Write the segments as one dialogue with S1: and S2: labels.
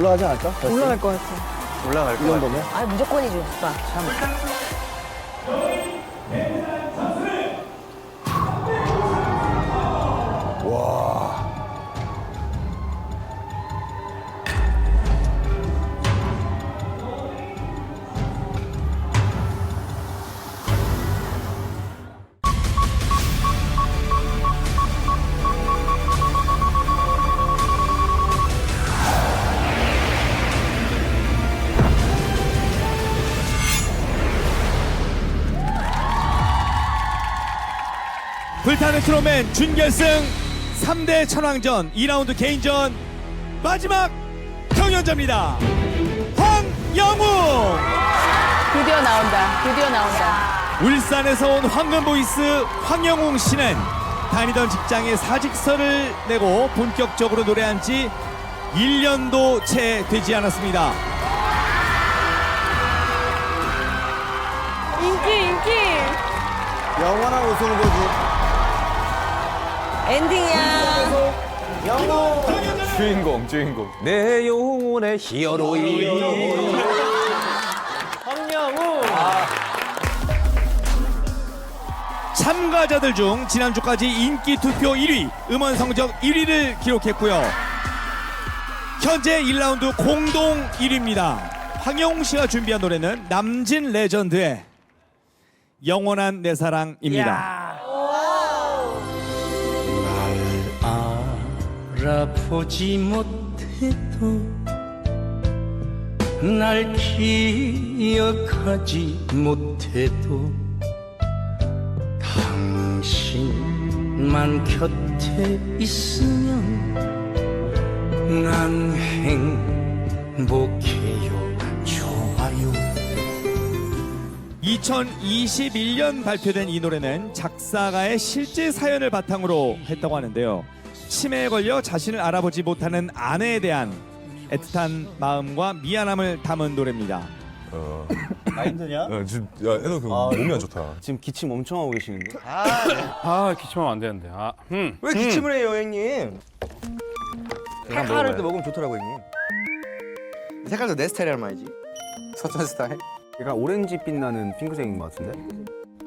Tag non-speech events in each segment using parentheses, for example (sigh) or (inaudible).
S1: 올라가지 않을까?
S2: 올라갈 것 같아.
S3: 올라갈 이것 같아.
S1: 정도면?
S2: 아 무조건이죠, 오빠.
S4: 불타는 트로맨 준결승 3대 천왕전 2라운드 개인전 마지막 경연자입니다. 황영우
S2: 드디어 나온다. 드디어 나온다.
S4: 울산에서 온 황금보이스 황영웅 씨는 다니던 직장에 사직서를 내고 본격적으로 노래한 지 1년도 채 되지 않았습니다.
S2: 인기, 인기.
S1: 영원한 우승 거지.
S2: 엔딩이야.
S3: 주인공, 주인공. 내 영혼의 히어로이. 황영우.
S4: 참가자들 중 지난주까지 인기 투표 1위, 음원 성적 1위를 기록했고요. 현재 1라운드 공동 1위입니다. 황영웅 씨가 준비한 노래는 남진 레전드의 영원한 내 사랑입니다.
S5: 알아보지 못해도 날 기억하지 못해도 당신만 곁에 있으면 난 행복해요 좋아요
S4: 2021년 발표된 이 노래는 작사가의 실제 사연을 바탕으로 했다고 하는데요. 치매에 걸려 자신을 알아보지 못하는 아내에 대한 애틋한 마음과 미안함을 담은 노래입니다. (coughs)
S1: 아 힘드냐?
S6: 야, 지금 야, 애들 그 몸이 안 좋다.
S1: 지금 기침 엄청 하고 계시는데?
S7: 아 기침하면 안 되는데. 아, 음.
S3: 왜 기침을 해요, 형님? 때
S1: 먹어봐요.
S3: 먹으면 좋더라고, 형님. 색깔도 내 스타일이란 말이지. 서천 스타일?
S1: 약간 오렌지빛 나는 핑크색인 것 같은데?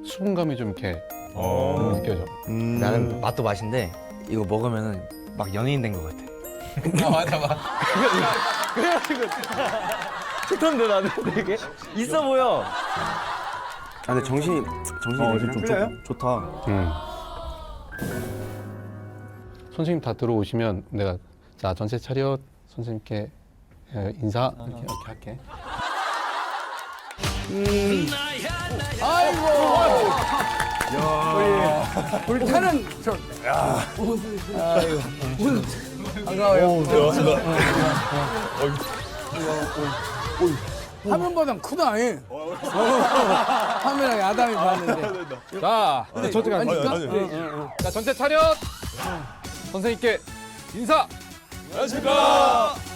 S7: 수분감이 좀 이렇게
S6: 어.
S7: 느껴져.
S8: 나는 맛도 맛인데 이거 먹으면은 막 연예인 된 것 같아.
S3: 좋던데, 나는 되게. 있어 보여.
S1: 아 근데 정신이 정신이
S3: 어,
S1: 좀,
S3: 좀
S1: 좋-? 좋다.
S7: 음. 선생님 다 들어오시면 내가 자 전체 차렷 선생님께 에, 인사 이렇게, 이렇게 할게.
S9: 불타는 저 화면보단 크다. 예. 화면에 야담이 봤는데.
S7: 자, 저쪽
S6: 아니,
S7: 앉을까?
S6: 아니, 아니.
S7: 자 전체 차렷. 선생님께 인사.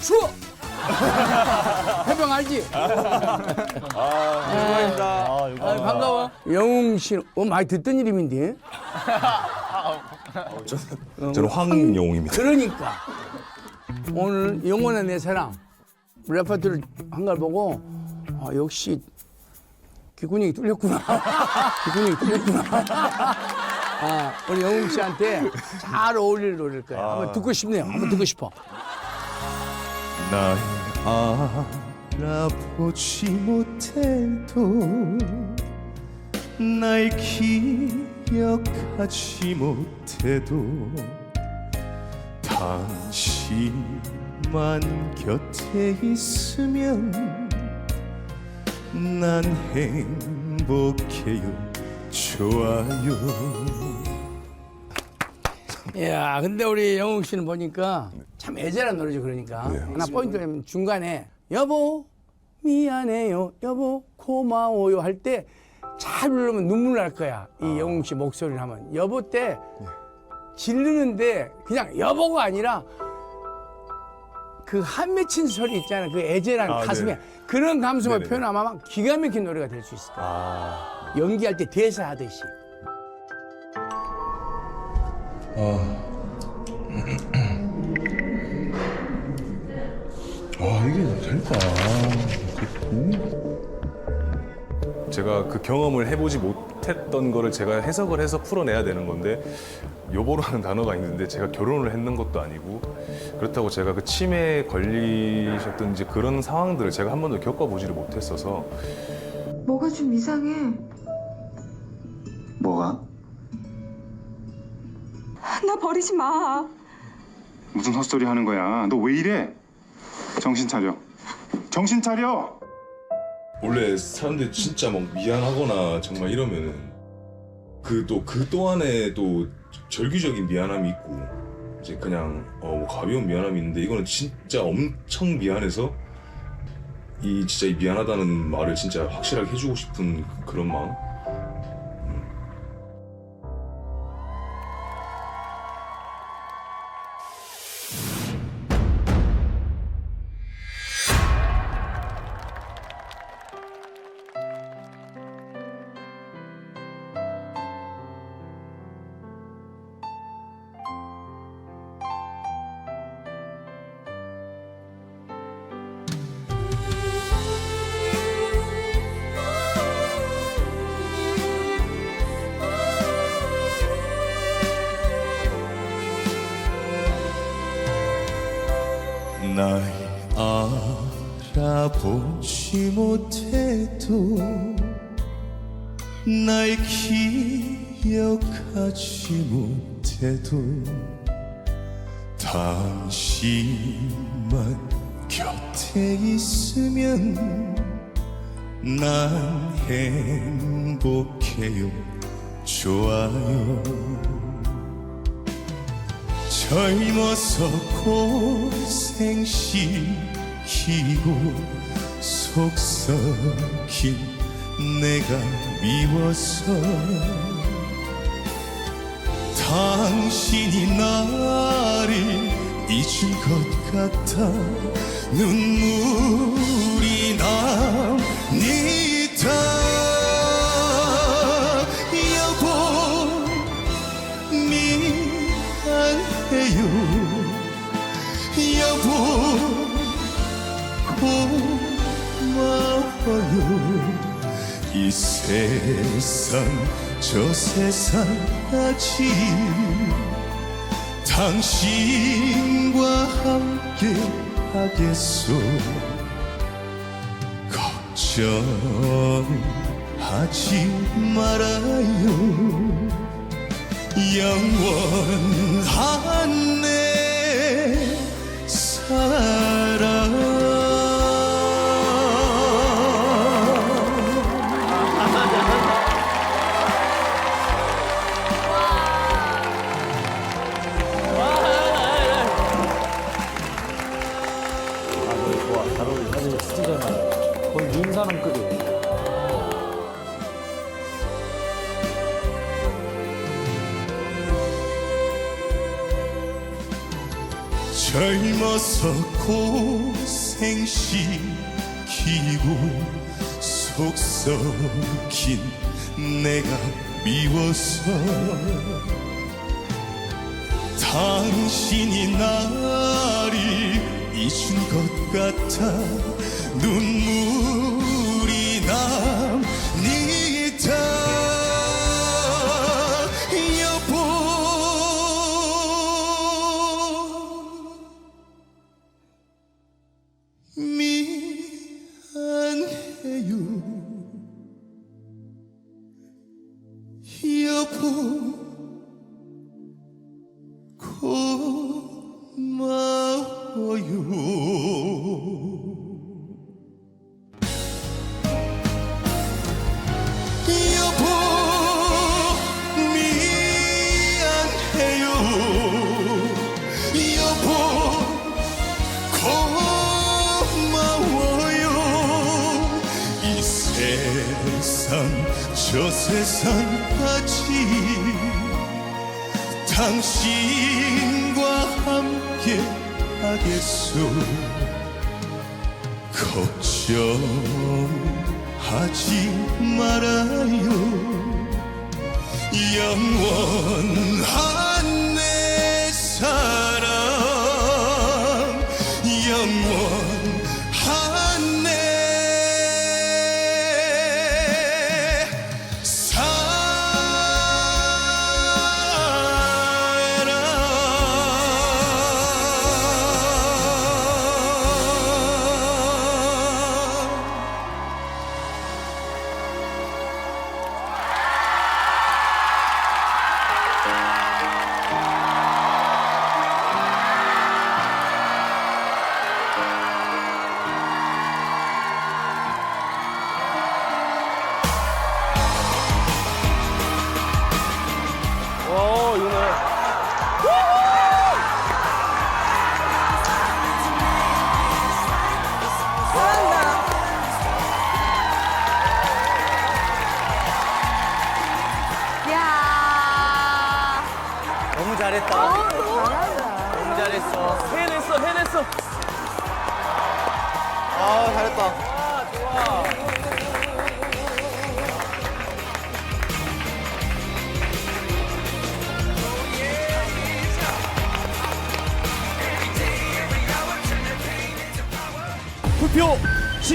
S9: 추워. (laughs) 해병 알지?
S1: 아 이거
S9: 아, 반가워. 영웅 씨, 어 많이 듣던 이름인데. (laughs)
S6: 저는 황영웅입니다.
S9: 그러니까 오늘 영원한 내 사랑 레퍼토리를 한걸 보고 아, 역시 귀근육이 뚫렸구나. (laughs) 귀근육이 뚫렸구나. 아, 우리 영웅 씨한테 잘 어울릴 노래일 거야. 한번 듣고 싶네요. 한번 듣고 싶어.
S6: 날 알아보지 못해도 날 기억하지 못해도 당신만 곁에 있으면 난 행복해요 좋아요
S9: 야, (laughs) 근데 우리 영웅 씨는 보니까 참 애절한 노래죠, 그러니까.
S6: 네,
S9: 하나 포인트는 중간에 여보 미안해요, 여보 고마워요 할 때 잘 부르면 눈물 날 거야. 이 영웅 씨 목소리를 하면 여보 때 지르는데 그냥 여보가 아니라 그 한 맺힌 소리 있잖아, 그 애절한
S6: 아,
S9: 가슴에
S6: 네.
S9: 그런 감성을
S6: 네네네.
S9: 표현하면 기가 막힌 노래가 될 수 있을 거야.
S6: 아
S9: 연기할 때 대사 하듯이. (clears throat)
S6: 제가 그 경험을 해보지 못했던 거를 제가 해석을 해서 풀어내야 되는 건데 여보라는 단어가 있는데 제가 결혼을 했는 것도 아니고 그렇다고 제가 그 치매에 걸리셨든지 그런 상황들을 제가 한 번도 겪어보지를 못했어서.
S10: 뭐가 좀 이상해. 나 버리지 마.
S5: 무슨 헛소리 하는 거야? 너 왜 이래? 정신 차려. 정신 차려!
S6: 원래 사람들이 진짜 막 미안하거나 정말 이러면은 그 또 그 또한에 또 절규적인 미안함이 있고 이제 그냥 어뭐 가벼운 미안함이 있는데 이거는 진짜 엄청 미안해서 이 진짜 이 미안하다는 말을 진짜 확실하게 해주고 싶은 그런 마음 기억하지 못해도 당신만 곁에 있으면 난 행복해요. 좋아요. 젊어서 고생 시키고 속썩인 내가 미워서 당신이 나를 잊은 것 같아. 눈물이 납니다. 여보 미안해요. 여보 고마워요 이 세상 저 세상까지 당신과 함께 하겠소. 걱정하지 말아요. 영원한 내 사랑 미워서 당신이 나를 잊은 것 같아 눈물이 납 저 세상까지 당신과 함께 하겠소. 걱정하지 말아요. 영원한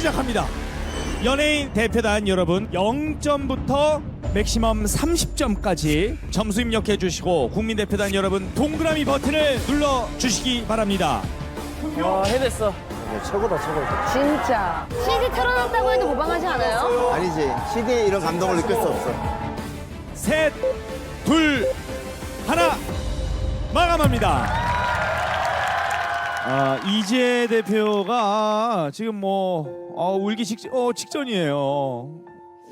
S4: 시작합니다. 연예인 대표단 여러분 0점부터 맥시멈 30점까지 점수 입력해 주시고 국민 대표단 여러분 동그라미 버튼을 눌러 주시기 바랍니다.
S8: 와, 해냈어.
S2: 진짜.
S11: CD 틀어놨다고 해도 무방하지 않아요?
S3: 아니지. CD에 이런 감동을 느낄 수 없어.
S4: 셋, 둘, 하나 마감합니다. 아 이재 대표가 지금 뭐 어, 울기 직, 어, 직전이에요.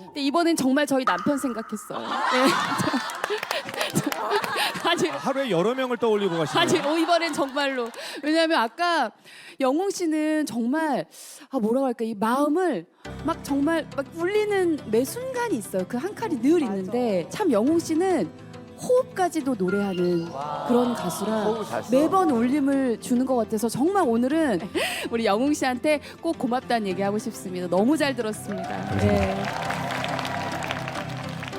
S2: 근데 이번엔 정말 저희 남편 생각했어요. 네. (laughs) 아니,
S4: 하루에 여러 명을 떠올리고 가시네요.
S2: 아니 어, 이번엔 정말로 왜냐하면 아까 영웅 씨는 정말 아 뭐라고 할까 이 마음을 막 정말 막 울리는 매 순간이 있어요 그한 칼이 늘 있는데 참 영웅 씨는 호흡까지도 노래하는 그런 가수라 매번 울림을 주는 것 같아서 정말 오늘은 (laughs) 우리 영웅 씨한테 꼭 고맙다는 얘기 하고 싶습니다 너무 잘 들었습니다 네.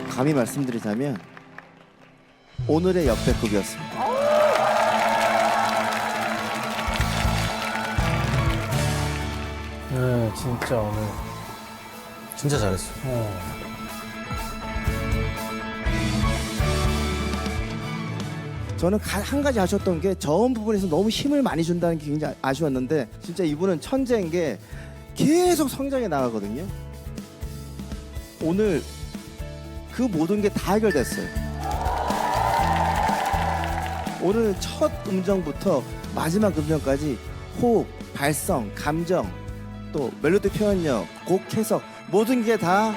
S3: 감히 말씀드리자면 오늘의 역대급이었습니다.
S7: 네, 진짜 오늘
S8: 진짜 잘했어.
S3: 저는 가- 한 가지 아쉬웠던 게 저음 부분에서 너무 힘을 많이 준다는 게 굉장히 아쉬웠는데 진짜 이분은 천재인 게 계속 성장해 나가거든요. 오늘 그 모든 게 다 해결됐어요. 오늘 첫 음정부터 마지막 음정까지 호흡, 발성, 감정, 또 멜로디 표현력, 곡 해석 모든 게 다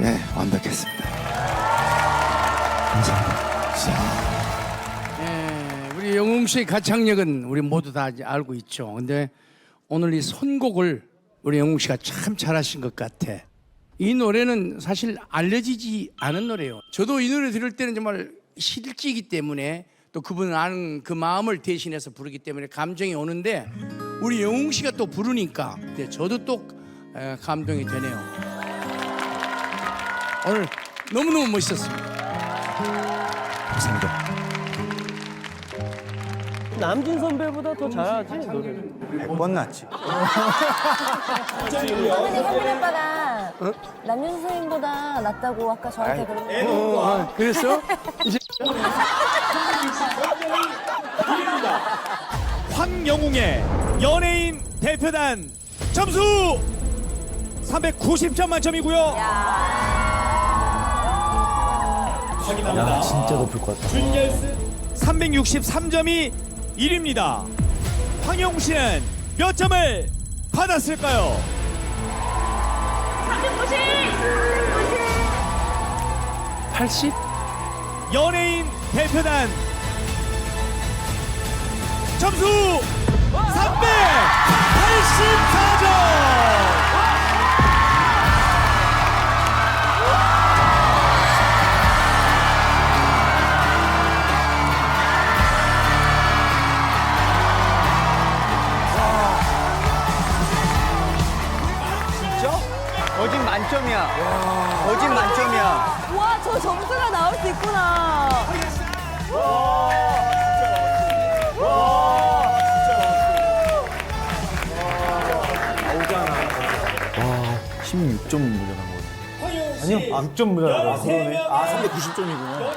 S3: 예, 완벽했습니다.
S9: 씨의 가창력은 우리 모두 다 알고 있죠. 근데 오늘 이 선곡을 우리 영웅 씨가 참 잘하신 것 같아. 이 노래는 사실 알려지지 않은 노래예요. 저도 이 노래 들을 때는 정말 실지이기 때문에 또 그분 아는 그 마음을 대신해서 부르기 때문에 감정이 오는데 우리 영웅 씨가 또 부르니까 네, 저도 또 에, 감동이 되네요. 오늘 너무너무 멋있었습니다.
S8: 남진 선배보다 더 잘하지, 노래를.
S3: 100번 낫지.
S11: 선배님, 선배님 오빠가 남윤 선생님보다 낫다고 아까 저한테 그랬는데.
S9: 어, 아, 그랬어? 이제
S4: 황영웅의 연예인 대표단 점수 390점 만점이고요. 확인합니다. 진짜 높을 것 같아. 준결승 363점이 1위입니다. 황영웅 씨는 몇 점을 받았을까요?
S9: 80?
S4: 연예인 대표단 점수 384점!
S8: 거짓 만점이야. 거짓 만점이야.
S11: 와, 저 점수가 나올 수 있구나.
S1: 아니요, 안 좀 모자라고. 그러네. 아, 390점이구나.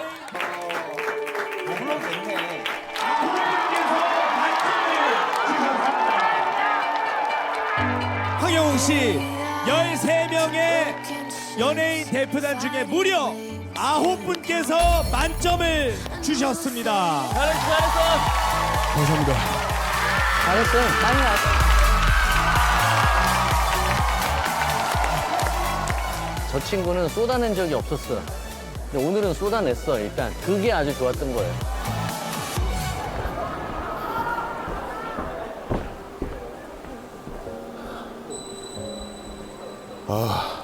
S4: 황영웅 씨 13명의 연예인 대표단 중에 무려 9분께서 만점을 주셨습니다.
S1: 감사합니다.
S11: 잘했어. 많이 나왔어.
S8: 저 친구는 쏟아낸 적이 없었어. 근데 오늘은 쏟아냈어. 일단 그게 아주 좋았던 거예요.
S3: 아헤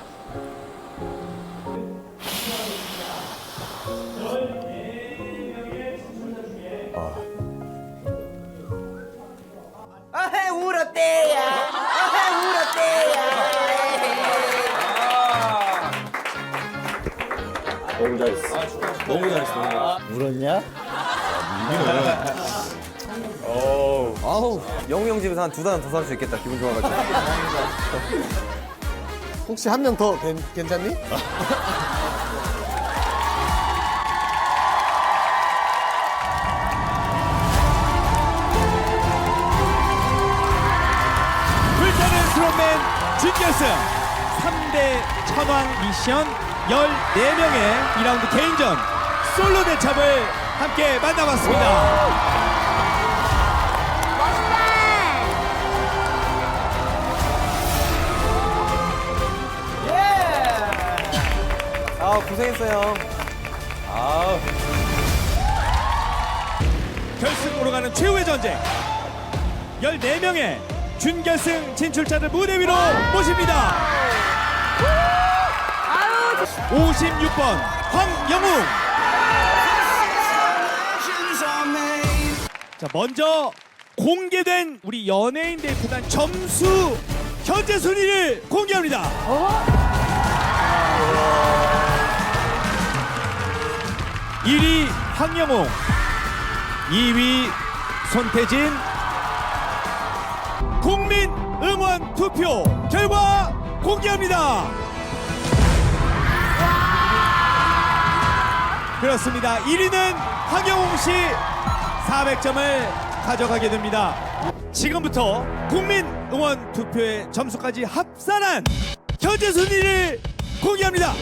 S3: 울었대야. 아헤 울었대야.
S1: 너무 잘했어. 너무 잘했어. 울었냐?
S8: 아우, 영우 형 집에서 한두단더살 수 있겠다. 기분 좋아가지고. (laughs)
S1: 혹시 한 명 더 괜찮니?
S4: 불타는 트롯맨 준결승 3대 천왕 미션 14명의 2라운드 개인전 솔로 대첩을 함께 만나봤습니다.
S8: 아, 고생했어요. 아.
S4: 결승으로 가는 최후의 전쟁. 14명의 준결승 진출자를 무대 위로 모십니다. 56번 황영웅. 자 먼저 공개된 우리 연예인 대표단 점수 현재 순위를 공개합니다 1위 황영웅 2위 손태진 국민 응원 투표 결과 공개합니다. 그렇습니다. 1위는 황영웅 씨 400점을 가져가게 됩니다. 지금부터 국민 응원 투표의 점수까지 합산한 현재 순위를 공개합니다.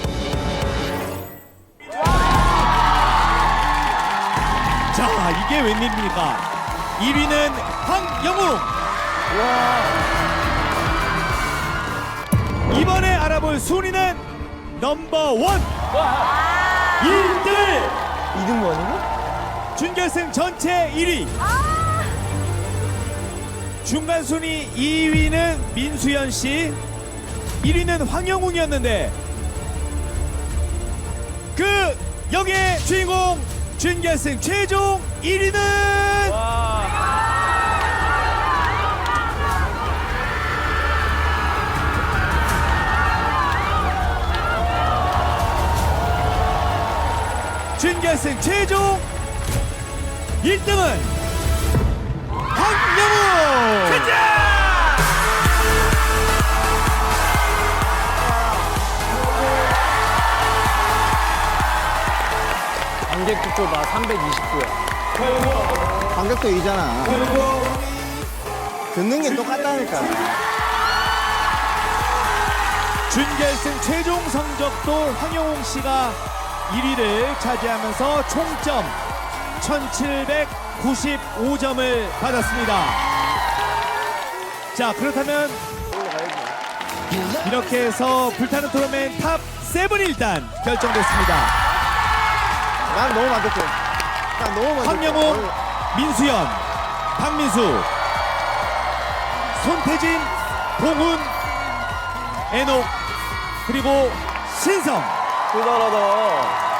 S4: 이게 웬일입니까? 1위는 황영웅. 이번에 알아볼 순위는 넘버 원. 1등.
S1: 2등 뭐 아니고?
S4: 준결승 전체 1위. 중간 순위 2위는 민수연 씨. 1위는 황영웅이었는데 그 역의 주인공 준결승 최종 1위는 준결승 최종 1등은
S1: 관객 투표 봐 329야.
S3: 관객도 이잖아. 듣는 게 똑같다니까.
S4: 준결승 최종 성적도 황영웅 씨가 1위를 차지하면서 총점 1795점을 받았습니다. 자, 그렇다면 이렇게 해서 불타는 토너맨 탑 7이 일단 결정됐습니다.
S3: 난 너무 만족해. 난 너무 만족해.
S4: 황영웅, 민수연, 박민수, 손태진, 봉훈, 애녹, 그리고 신성.
S8: 대단하다.